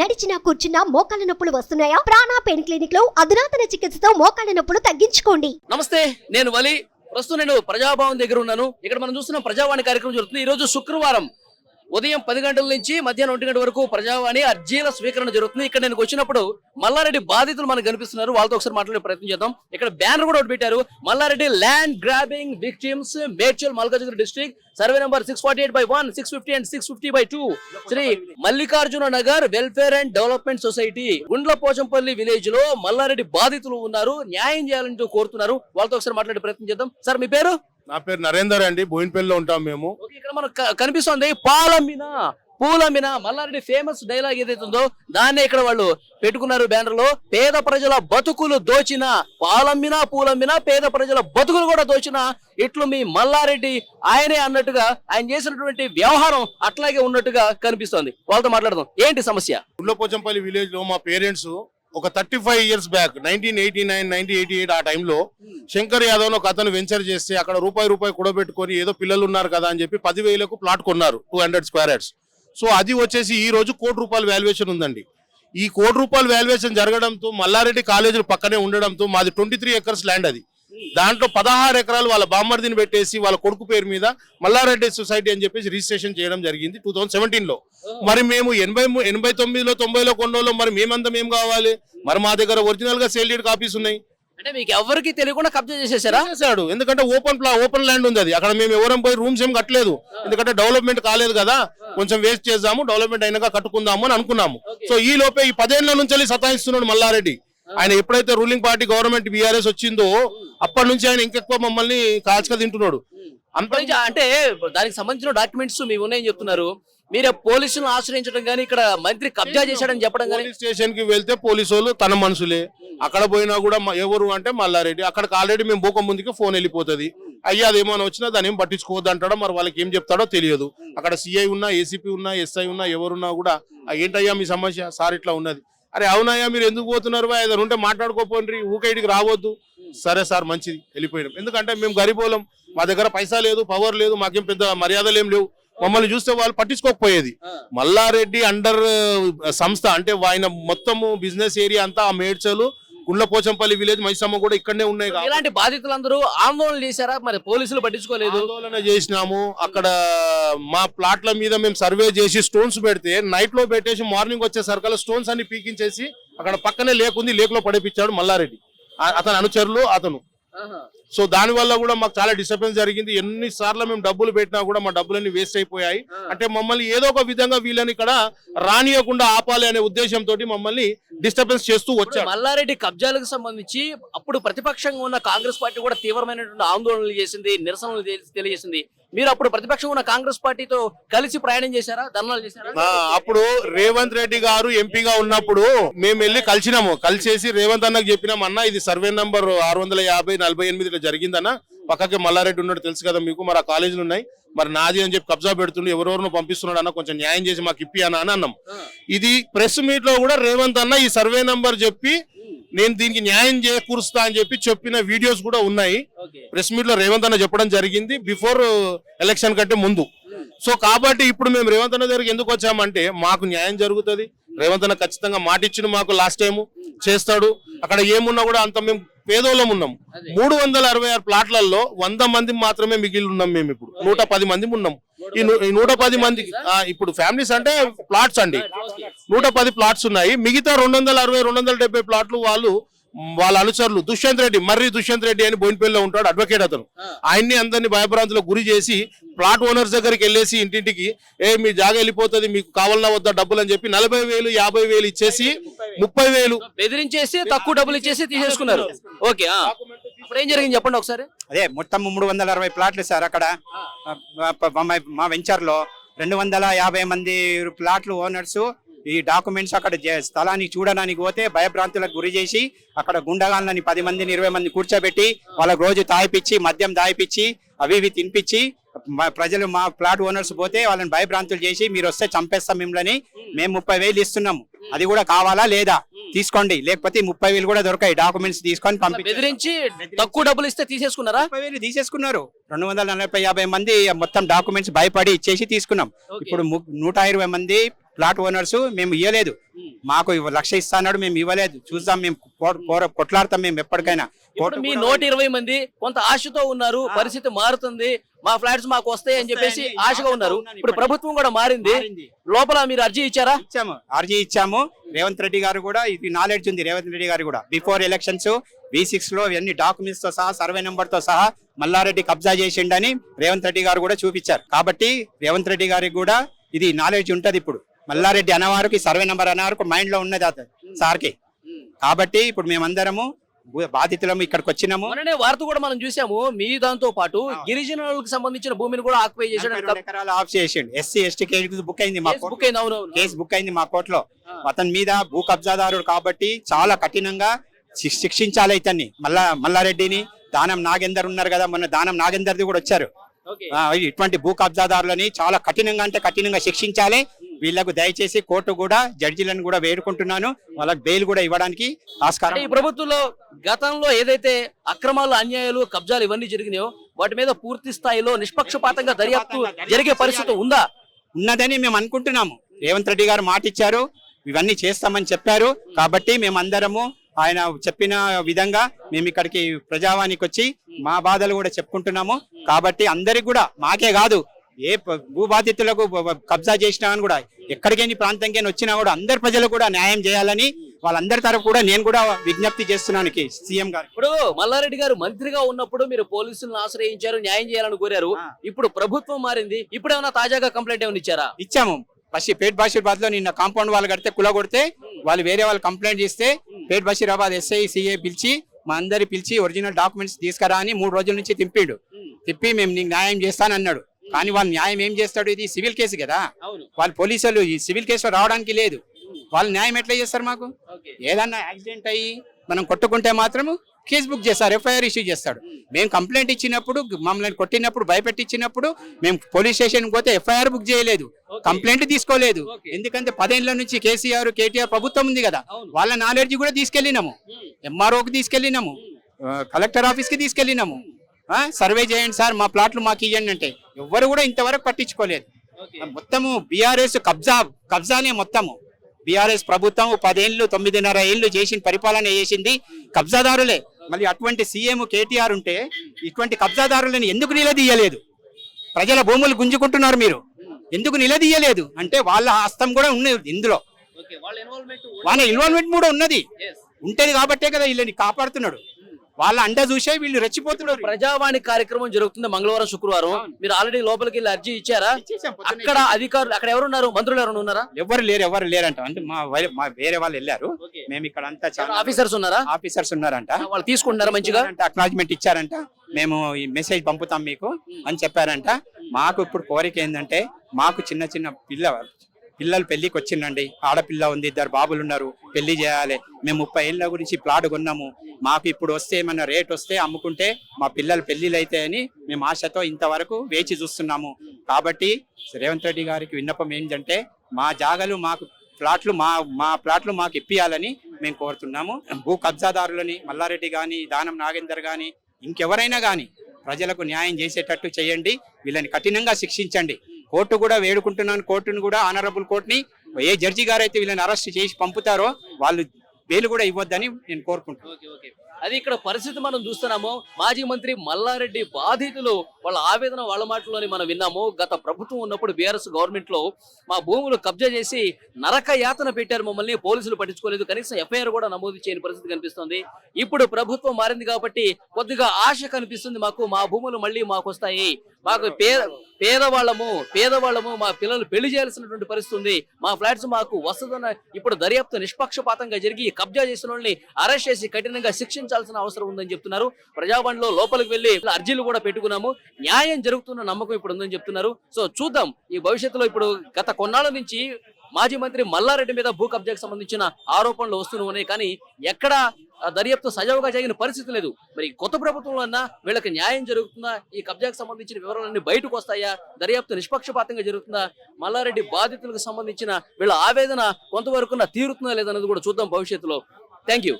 నడిచినా కూర్చున్నా మోకాళ్ళ నొప్పులు వస్తున్నాయా? ప్రాణా పెయిన్ క్లినిక్లో అధునాతన చికిత్సతో మోకాళ్ళ నొప్పులు తగ్గించుకోండి. నమస్తే నేను వలి. ప్రస్తుతం నేను ప్రజాభవన్ దగ్గర ఉన్నాను. ఇక్కడ మనం చూస్తున్న ప్రజావాణి కార్యక్రమం జరుగుతుంది. ఈ రోజు శుక్రవారం ఉదయం పది గంటల నుంచి మధ్యాహ్నం ఒంటి గంట వరకు ప్రజావాణి అర్జీల స్వీకరణ జరుగుతుంది. ఇక్కడ నేను వచ్చినప్పుడు మల్లారెడ్డి బాధితులు మనకు కనిపిస్తున్నారు. వాళ్ళతో ఒకసారి మాట్లాడే ప్రయత్నం చేద్దాం. ఇక్కడ బ్యానర్ కూడా ఒకటి పెట్టారు. Mallareddy land grabbing victims Medchal Malkajgiri district. Survey number six forty eight by one six fifty and six fifty by two Shri Mallikarjuna Nagar welfare and development society Gundla Pochampally విలేజ్లో మల్లారెడ్డి బాధితులు ఉన్నారు. న్యాయం చేయాలంటూ కోరుతున్నారు. వాళ్ళతో ఒకసారి మాట్లాడే ప్రయత్నం చేద్దాం. సార్ మీ పేరు? నా పేరు నరేందర్ అండి. బోయినపల్లిలో ఉంటాం మేము. ఇక్కడ మనకు కనిపిస్తుంది పాలమ్మిన పూలమ్మిన మల్లారెడ్డి ఫేమస్ డైలాగ్ ఏదైతే ఉందో దాన్నే ఇక్కడ వాళ్ళు పెట్టుకున్నారు బ్యానర్లో. పేద ప్రజల బతుకులు దోచిన పాలమ్మిన పూలమ్మిన పేద ప్రజల బతుకులు కూడా దోచిన ఇట్లు మీ మల్లారెడ్డి ఆయనే అన్నట్టుగా ఆయన చేసినటువంటి వ్యవహారం అట్లాగే ఉన్నట్టుగా కనిపిస్తోంది. వాళ్ళతో మాట్లాడదాం. ఏంటి సమస్య? ఉల్లపోచంపల్లి విలేజ్లో మా పేరెంట్స్ ఒక thirty five years back nineteen eighty nine nineteen eighty eight ఆ టైంలో శంకర్ యాదవ్ ఒక అతను వెంచర్ చేస్తే అక్కడ రూపాయి రూపాయి కూడబెట్టుకొని ఏదో పిల్లలు ఉన్నారు కదా అని చెప్పి పదివేలకు ప్లాట్ కొన్నారు two hundred square yards so అది వచ్చేసి ఈ రోజు కోటి రూపాయల వాల్యుయేషన్ ఉందండి. ఈ కోటి రూపాయల వాల్యుయేషన్ జరగడంతో మల్లారెడ్డి కాలేజీలు పక్కనే ఉండడంతో మాది ట్వంటీ త్రీ ఎకర్స్ ల్యాండ్ అది. దాంట్లో పదహారు ఎకరాలు వాళ్ళ బామ్మర్దిని పెట్టేసి వాళ్ళ కొడుకు పేరు మీద మల్లారెడ్డి సొసైటీ అని చెప్పేసి రిజిస్ట్రేషన్ చేయడం జరిగింది టూ థౌసండ్ సెవెంటీన్లో. మరి మేము ఎనభై ఎనభై తొమ్మిదిలో తొంభైలో కొండలో మరి మేమంతా మేము కావాలి? మరి మా దగ్గర ఒరిజినల్గా సేల్ డీడ్ కాపీస్ ఉన్నాయి. అంటే మీకు ఎవరికి తెలియకుండా కబ్జా చేసేసారా? చేశాడు ఎందుకంటే ఓపెన్ ప్లా ఓపెన్ ల్యాండ్ ఉంది అది. అక్కడ మేము ఎవరం పోయి రూమ్స్ ఏం కట్టలేదు. ఎందుకంటే డెవలప్మెంట్ కాలేదు కదా. కొంచెం వేస్ట్ చేద్దాము డెవలప్మెంట్ అయినాక కట్టుకుందాము అని అనుకున్నాము. సో ఈ లోపే ఈ పదేళ్ళ నుంచి వెళ్ళి సతాయిస్తున్నాడు మల్లారెడ్డి. ఆయన ఎప్పుడైతే రూలింగ్ పార్టీ గవర్నమెంట్ బీఆర్ఎస్ వచ్చిందో అప్పటి నుంచి ఆయన ఇంకెక్కువ మమ్మల్ని కాల్చక తింటున్నాడు. అంత అంటే దానికి సంబంధించిన డాక్యుమెంట్స్ మీ ఉన్నాయని చెప్తున్నారు. మీరు పోలీసులను ఆశ్రయించడం కానీ ఇక్కడ మంత్రి కబ్జా చేశాడని చెప్పడం కానీ స్టేషన్కి వెళ్తే పోలీసు వాళ్ళు తన మనుషులే. అక్కడ పోయినా కూడా ఎవరు అంటే మల్లారెడ్డి. అక్కడికి ఆల్రెడీ మేము పోక ముందుకే ఫోన్ వెళ్ళిపోతుంది. అయ్యా అదేమైనా వచ్చినా దాన్ని ఏం పట్టించుకోవద్దు అంటాడో మరి వాళ్ళకి ఏం చెప్తాడో తెలియదు. అక్కడ సిఐ ఉన్నా ఏసీపీ ఉన్నా ఎస్ఐ ఉన్నా ఎవరున్నా కూడా "ఆ, ఏంటయ్యా మీ సమస్య? సార్ ఇట్లా ఉన్నది. అరే అవునయ్యా మీరు ఎందుకు పోతున్నారు? ఏదైనా ఉంటే మాట్లాడుకోపోండి. ఊకైడికి రావద్దు. సరే సార్ మంచిది. వెళ్ళిపోయినాం. ఎందుకంటే మేము గరిబోలం మా దగ్గర పైసా లేదు పవర్ లేదు మాకేం పెద్ద మర్యాదలు ఏం లేవు. మమ్మల్ని చూస్తే వాళ్ళు పట్టించుకోకపోయేది. మల్లారెడ్డి అండర్ సంస్థ అంటే ఆయన మొత్తము బిజినెస్ ఏరియా అంతా ఆ మేడ్చలు గుండ్లపోచంపల్లి విలేజ్ మైసమ్మ కూడా ఇక్కడనే ఉన్నాయి ఇలాంటి బాధితులందరూ ఆందోళన చేశారా? మరి పోలీసులు పట్టించుకోలేదు. ఆందోళన చేసినాము. అక్కడ మా ప్లాట్ల మీద మేము సర్వే చేసి స్టోన్స్ పెడితే నైట్లో పెట్టేసి మార్నింగ్ వచ్చే సర్కల్ స్టోన్స్ అన్ని పీకించేసి అక్కడ పక్కనే లేకుంది లేకులో పడిపించాడు మల్లారెడ్డి. అతని అనుచరులు అతను. సో దాని వల్ల కూడా మాకు చాలా డిస్టర్బెన్స్ జరిగింది. ఎన్ని సార్లు మేము డబ్బులు పెట్టినా కూడా మా డబ్బులన్నీ వేస్ట్ అయిపోయాయి. అంటే మమ్మల్ని ఏదో ఒక విధంగా వీళ్ళని ఇక్కడ రానియకుండా ఆపాలి అనే ఉద్దేశంతో మమ్మల్ని డిస్టర్బెన్స్ చేస్తూ వచ్చాడు మల్లారెడ్డి కబ్జాలకు సంబంధించి అప్పుడు ప్రతిపక్షంగా ఉన్న కాంగ్రెస్ పార్టీ కూడా తీవ్రమైనటువంటి ఆందోళనలు చేసింది నిరసనలు తెలి- తెలియజేసింది. మీరు అప్పుడు ప్రతిపక్షంగా ఉన్న కాంగ్రెస్ పార్టీతో కలిసి ప్రయాణం చేశారా? ధర్నాలు చేశారా? అప్పుడు రేవంత్ రెడ్డి గారు ఎంపీగా ఉన్నప్పుడు మేము వెళ్ళి కలిసినాము. కలిసేసి రేవంత్ అన్నకు చెప్పినాం అన్న ఇది సర్వే నంబర్ ఆరు వందల యాభై నలభై ఎనిమిదిలో జరిగిందన్న. పక్కకి మల్లారెడ్డి ఉన్నాడు తెలుసు కదా మీకు మరి ఆ కాలేజీలు ఉన్నాయి. మరి నాది అని చెప్పి కబ్జా పెడుతుండే ఎవరెవరినో పంపిస్తున్నాడు అన్న కొంచెం న్యాయం చేసి మాకు ఇప్పి అన్న. అని అన్నాం ఇది ప్రెస్ మీట్లో కూడా రేవంత్ అన్న ఈ సర్వే నంబర్ చెప్పి నేను దీనికి న్యాయం చేకూరుస్తా అని చెప్పి చెప్పిన వీడియోస్ కూడా ఉన్నాయి. ప్రెస్ మీట్లో రేవంత్ అన్న చెప్పడం జరిగింది. బిఫోర్ ఎలక్షన్ కంటే ముందు. సో కాబట్టి ఇప్పుడు మేము రేవంత్ అన్న దగ్గరికి ఎందుకు వచ్చామంటే మాకు న్యాయం జరుగుతుంది. రేవంత్ అన్న ఖచ్చితంగా మాట ఇచ్చిన మాకు లాస్ట్ టైం చేస్తాడు. అక్కడ ఏమున్నా కూడా అంత మేము పేదోళ్ళం ఉన్నాం. మూడు వందల అరవై ఆరు ప్లాట్లలో వంద మంది మాత్రమే మిగిలి ఉన్నాం మేము ఇప్పుడు. నూట పది మంది ఉన్నాం. ఈ నూట పది మందికి ఇప్పుడు ఫ్యామిలీస్ అంటే ప్లాట్స్ అండి. నూట పది ప్లాట్స్ ఉన్నాయి. మిగతా రెండు వందల అరవై రెండు వందల డెబ్బై ప్లాట్లు వాళ్ళు వాళ్ళ అనుచరులు దుష్యంత్ రెడ్డి మర్రి దుష్యంత్ రెడ్డి అని బోయినపల్లిలో ఉంటాడు అడ్వకేట్ అతను. ఆయన్ని అందరినీ భయభ్రాంతులకు గురి చేసి ప్లాట్ ఓనర్స్ దగ్గరికి వెళ్ళేసి ఇంటింటికి ఏ మీ జాగా వెళ్ళిపోతుంది మీకు కావాలన్నా వద్దా డబ్బులు అని చెప్పి నలభై వేలు యాభై వేలు ఇచ్చేసి ముప్పై వేలు బెదిరించేసి తక్కువ డబ్బులు ఇచ్చేసి తీసేసుకున్నారు. ఓకే ఆ. అప్పుడు ఏం జరిగింది చెప్పండి ఒకసారి? అదే మొత్తం మూడు వందల అరవై ప్లాట్లు సార్ అక్కడ. మా- మా వెంచర్లో రెండు వందల యాభై మంది ప్లాట్లు ఓనర్స్ ఈ డాక్యుమెంట్స్ అక్కడ స్థలానికి చూడడానికి పోతే భయభ్రాంతులకు గురి చేసి అక్కడ గుండగాళ్ళని పది మందిని ఇరవై మంది కూర్చోబెట్టి వాళ్ళకి రోజు తాయిపిచ్చి మద్యం దాయిపిచ్చి అవి ఇవి తినిపించి మా ప్రజలు మా ప్లాట్ ఓనర్స్ పోతే వాళ్ళని భయభ్రాంతులు చేసి మీరు వస్తే చంపేస్తాం మిమ్మల్ని. మేము ముప్పై వేలు ఇస్తున్నాము. అది కూడా కావాలా లేదా? తీసుకోండి. లేకపోతే ముప్పై వేలు కూడా దొరకాయి డాక్యుమెంట్స్ తీసుకొని పంపించి. బెదిరించి తక్కువ డబ్బులు ఇస్తే తీసేసుకున్నారా? ముప్పై వేలు తీసేసుకున్నారు. రెండు వందల నలభై యాభై మంది మొత్తం డాక్యుమెంట్స్ భయపడి ఇచ్చేసి తీసుకున్నాం. ఇప్పుడు నూట ఇరవై మంది ప్లాట్ ఓనర్స్ మేము ఇవ్వలేదు మాకు లక్ష ఇస్తాడు మేము ఇవ్వలేదు. చూద్దాం మేము కొట్లాడతాం మేము ఎప్పటికైనా. మీ నూట ఇరవై మంది కొంత ఆశతో ఉన్నారు. పరిస్థితి మారుతుంది మా ఫ్లాట్స్ మాకు వస్తాయి అని చెప్పేసి ఆశగా ఉన్నారు. ఇప్పుడు. ప్రభుత్వం కూడా మారింది. లోపల మీరు అర్జీ ఇచ్చారా? ఇచ్చాము. అర్జీ ఇచ్చాము. రేవంత్ రెడ్డి గారు కూడా ఇది నాలెడ్జ్ ఉంది రేవంత్ రెడ్డి గారు కూడా. బిఫోర్ ఎలక్షన్స్ వి సిక్స్లో ఇవన్నీ డాక్యుమెంట్స్తో సహా సర్వే నెంబర్తో సహా మల్లారెడ్డి కబ్జా చేసిండని రేవంత్ రెడ్డి గారు కూడా చూపించారు. కాబట్టి రేవంత్ రెడ్డి గారికి కూడా ఇది నాలెడ్జ్ ఉంటది ఇప్పుడు. మల్లారెడ్డి అనేవారికి సర్వే నెంబర్ అనేవారికి మైండ్లో ఉన్నది అతను సార్కి. కాబట్టి ఇప్పుడు మేమందరము బాధితులము ఇక్కడికి వచ్చినాము. వార్త కూడా మనం చూసాము మీ దాంతో పాటు. గిరిజనులకు సంబంధించిన భూమిని కూడా ఆక్యుపై చేసాడు ఎకరాలు ఆఫ్ చేసిండు. ఎస్సీ ఎస్టీ కేసు బుక్ అయింది మా బుక్ అయింది అవును. కేసు బుక్ అయింది మా కోర్టులో. అతని మీద భూ కబ్జాదారుడు కాబట్టి చాలా కఠినంగా శిక్ష- శిక్షించాలి ఇతన్ని. మల్లా మల్లారెడ్డిని దానం నాగేందర్ ఉన్నారు కదా మొన్న దానం నాగేందర్ది కూడా వచ్చారు. ఇటువంటి భూ కబ్జాదారులని చాలా కఠినంగా అంటే కఠినంగా శిక్షించాలి. వీళ్ళకు దయచేసి కోర్టు కూడా జడ్జిలను కూడా వేడుకుంటున్నాను. వాళ్ళకి బెయిల్ కూడా ఇవ్వడానికి ఆస్కారం. ఈ ప్రభుత్వంలో గతంలో ఏదైతే అక్రమాలు అన్యాయాలు కబ్జాలు ఇవన్నీ జరిగినాయో వాటి మీద పూర్తి స్థాయిలో నిష్పక్షపాతంగా దర్యాప్తు జరిగే పరిస్థితి ఉందా? ఉన్నదని మేము అనుకుంటున్నాము. రేవంత్ రెడ్డి గారు మాట ఇచ్చారు ఇవన్నీ చేస్తామని చెప్పారు. కాబట్టి మేమందరము ఆయన చెప్పిన విధంగా మేము ఇక్కడికి ప్రజావానికి వచ్చి మా బాధలు కూడా చెప్పుకుంటున్నాము. కాబట్టి అందరికి కూడా మాకే కాదు. ఏ భూ బాధితులకు కబ్జా చేసినా అని కూడా ఎక్కడికైనా ప్రాంతంకైనా వచ్చినా కూడా అందరి ప్రజలు కూడా న్యాయం చేయాలని వాళ్ళందరి తరపు కూడా నేను కూడా విజ్ఞప్తి చేస్తున్నాను సీఎం గారు ఇప్పుడు మల్లారెడ్డి గారు మంత్రిగా ఉన్నప్పుడు మీరు పోలీసులను ఆశ్రయించారు న్యాయం చేయాలని కోరారు. ఇప్పుడు ప్రభుత్వం మారింది. ఇప్పుడు ఏమైనా తాజాగా కంప్లైంట్ ఏమైనా ఇచ్చారా? ఇచ్చాము. బషీ పేట్ బషీరాబాద్లో నిన్న కాంపౌండ్ వాళ్ళు కడితే కుల కొడితే వాళ్ళు వేరే వాళ్ళు కంప్లైంట్ చేస్తే పేట్ బషీరాబాద్ ఎస్ఐ సిఐ పిలిచి మా అందరి పిలిచి ఒరిజినల్ డాక్యుమెంట్స్ తీసుకురా అని మూడు రోజుల నుంచి తిప్పిండు. తిప్పి మేము నీకు న్యాయం చేస్తానన్నాడు. కానీ వాళ్ళు న్యాయం ఏం చేస్తాడు? ఇది సివిల్ కేసు కదా. వాళ్ళు పోలీసులు ఈ సివిల్ కేసులో రావడానికి లేదు. వాళ్ళు న్యాయం ఎట్లా చేస్తారు మాకు? ఏదన్నా యాక్సిడెంట్ అయ్యి మనం కొట్టుకుంటే మాత్రము కేసు బుక్ చేస్తారు ఎఫ్ఐఆర్ ఇష్యూ చేస్తాడు. మేము కంప్లైంట్ ఇచ్చినప్పుడు మమ్మల్ని కొట్టినప్పుడు భయపెట్టించినప్పుడు మేము పోలీస్ స్టేషన్ పోతే ఎఫ్ఐఆర్ బుక్ చేయలేదు. కంప్లైంట్ తీసుకోలేదు. ఎందుకంటే పదేళ్ళ నుంచి కేసీఆర్ కేటీఆర్ ప్రభుత్వం ఉంది కదా. వాళ్ళ నాలెడ్జ్ కూడా తీసుకెళ్ళినాము. ఎంఆర్ఓకి తీసుకెళ్ళినాము. కలెక్టర్ ఆఫీస్కి తీసుకెళ్ళినాము సర్వే చేయండి సార్ మా ప్లాట్లు మాకు ఇవ్వండి అంటే. ఎవ్వరు కూడా ఇంతవరకు పట్టించుకోలేదు. మొత్తము బీఆర్ఎస్ కబ్జా కబ్జానే మొత్తము. బీఆర్ఎస్ ప్రభుత్వం పదేళ్ళు తొమ్మిదిన్నర ఏళ్ళు చేసిన పరిపాలన చేసింది కబ్జాదారులే. మళ్ళీ అటువంటి సీఎం కేటీఆర్ ఉంటే ఇటువంటి కబ్జాదారులను ఎందుకు నిలదీయలేదు? ప్రజల భూములు గుంజుకుంటున్నారు మీరు. ఎందుకు నిలదీయలేదు? అంటే వాళ్ళ హస్తం కూడా ఉన్నది ఇందులో. వాళ్ళ ఇన్వాల్వ్మెంట్ కూడా ఉన్నది. ఉంటది కాబట్టే కదా వీళ్ళని కాపాడుతున్నాడు. వాళ్ళ అండ చూసే వీళ్ళు రెచ్చిపోతున్నారు. ప్రజావాణి కార్యక్రమం జరుగుతుంది మంగళవారం శుక్రవారం. మీరు ఆల్రెడీ లోపలికి వెళ్ళి అర్జీ ఇచ్చారా? అక్కడ అధికారులు అక్కడ ఎవరున్నారు మంత్రులు ఎవరు ఉన్నారా? ఎవరు లేరు ఎవరు లేరంట. అంటే మా వై- మా వేరే వాళ్ళు వెళ్ళారు. మేము ఇక్కడ అంతా చాలా ఆఫీసర్స్ ఉన్నారా? ఆఫీసర్స్ ఉన్నారంట. వాళ్ళు తీసుకుంటున్నారా మంచిగా? అక్నాలజ్మెంట్ ఇచ్చారంట. మేము ఈ మెసేజ్ పంపుతాం మీకు అని చెప్పారంట. మాకు ఇప్పుడు కోరిక ఏంటంటే మాకు చిన్న చిన్న పిల్ల పిల్లలు పెళ్ళికి వచ్చిందండి. ఆడపిల్ల ఉంది ఇద్దరు బాబులు ఉన్నారు పెళ్ళి చేయాలి. మేము ముప్పై ఏళ్ళ గురించి ప్లాట్ కొన్నాము. మాకు ఇప్పుడు వస్తే ఏమైనా రేట్ వస్తే అమ్ముకుంటే మా పిల్లలు పెళ్ళిలు అవుతాయని మేము ఆశతో ఇంతవరకు వేచి చూస్తున్నాము. కాబట్టి రేవంత్ రెడ్డి గారికి విన్నపం ఏంటంటే మా జాగలు మాకు ప్లాట్లు మా మా ప్లాట్లు మాకు ఇప్పియాలని మేము కోరుతున్నాము. భూ కబ్జాదారులని మల్లారెడ్డి కానీ దానం నాగేందర్ కానీ ఇంకెవరైనా కానీ ప్రజలకు న్యాయం చేసేటట్టు చేయండి. వీళ్ళని కఠినంగా శిక్షించండి. కోర్టు కూడా వేడుకుంటున్నాను. కోర్టును కూడా ఆనరబుల్ కోర్టుని ఏ జడ్జి గారైతే వీళ్ళని అరెస్ట్ చేసి పంపుతారో వాళ్ళు బెయిల్ కూడా ఇవ్వద్దని నేను కోరుకుంటున్నాను. అది ఇక్కడ పరిస్థితి మనం చూస్తున్నాము. మాజీ మంత్రి మల్లారెడ్డి బాధితులు వాళ్ళ ఆవేదన వాళ్ళ మాటలోని మనం విన్నాము. గత ప్రభుత్వం ఉన్నప్పుడు బీఆర్ఎస్ గవర్నమెంట్లో మా భూములు కబ్జా చేసి నరక యాతన పెట్టారు మమ్మల్ని. పోలీసులు పట్టించుకోలేదు. కనీసం ఎఫ్ఐఆర్ కూడా నమోదు చేయని పరిస్థితి కనిపిస్తుంది. ఇప్పుడు ప్రభుత్వం మారింది కాబట్టి కొద్దిగా ఆశ కనిపిస్తుంది మాకు. మా భూములు మళ్ళీ మాకు వస్తాయి మాకు పేద పేదవాళ్ళము పేదవాళ్ళము మా పిల్లలు పెళ్ళి చేయాల్సినటువంటి పరిస్థితి ఉంది మా ఫ్లాట్స్ మాకు వస్తుందన్న ఇప్పుడు దర్యాప్తు నిష్పక్షపాతంగా జరిగి కబ్జా చేసిన వాళ్ళని అరెస్ట్ చేసి కఠినంగా శిక్షణ ఆలోచించాల్సిన అవసరం ఉందని చెప్తున్నారు. ప్రజావాణిలో లోపలికి వెళ్ళి అర్జీలు కూడా పెట్టుకున్నాము. న్యాయం జరుగుతున్న నమ్మకం ఇప్పుడు ఉందని చెప్తున్నారు. సో చూద్దాం ఈ భవిష్యత్తులో ఇప్పుడు గత కొన్నాళ్ళ నుంచి మాజీ మంత్రి మల్లారెడ్డి మీద భూ కబ్జాకు సంబంధించిన ఆరోపణలు వస్తూనే ఉన్నాయి. కానీ ఎక్కడ దర్యాప్తు సజావుగా జరిగిన పరిస్థితి లేదు. మరి కొత్త ప్రభుత్వంలో అన్నా వీళ్ళకి న్యాయం జరుగుతుందా? ఈ కబ్జాకు సంబంధించిన వివరాలన్నీ బయటకు వస్తాయా? దర్యాప్తు నిష్పక్షపాతంగా జరుగుతుందా? మల్లారెడ్డి బాధితులకు సంబంధించిన వీళ్ళ ఆవేదన కొంతవరకు తీరుతుందా లేదన్నది కూడా చూద్దాం భవిష్యత్తులో. Thank you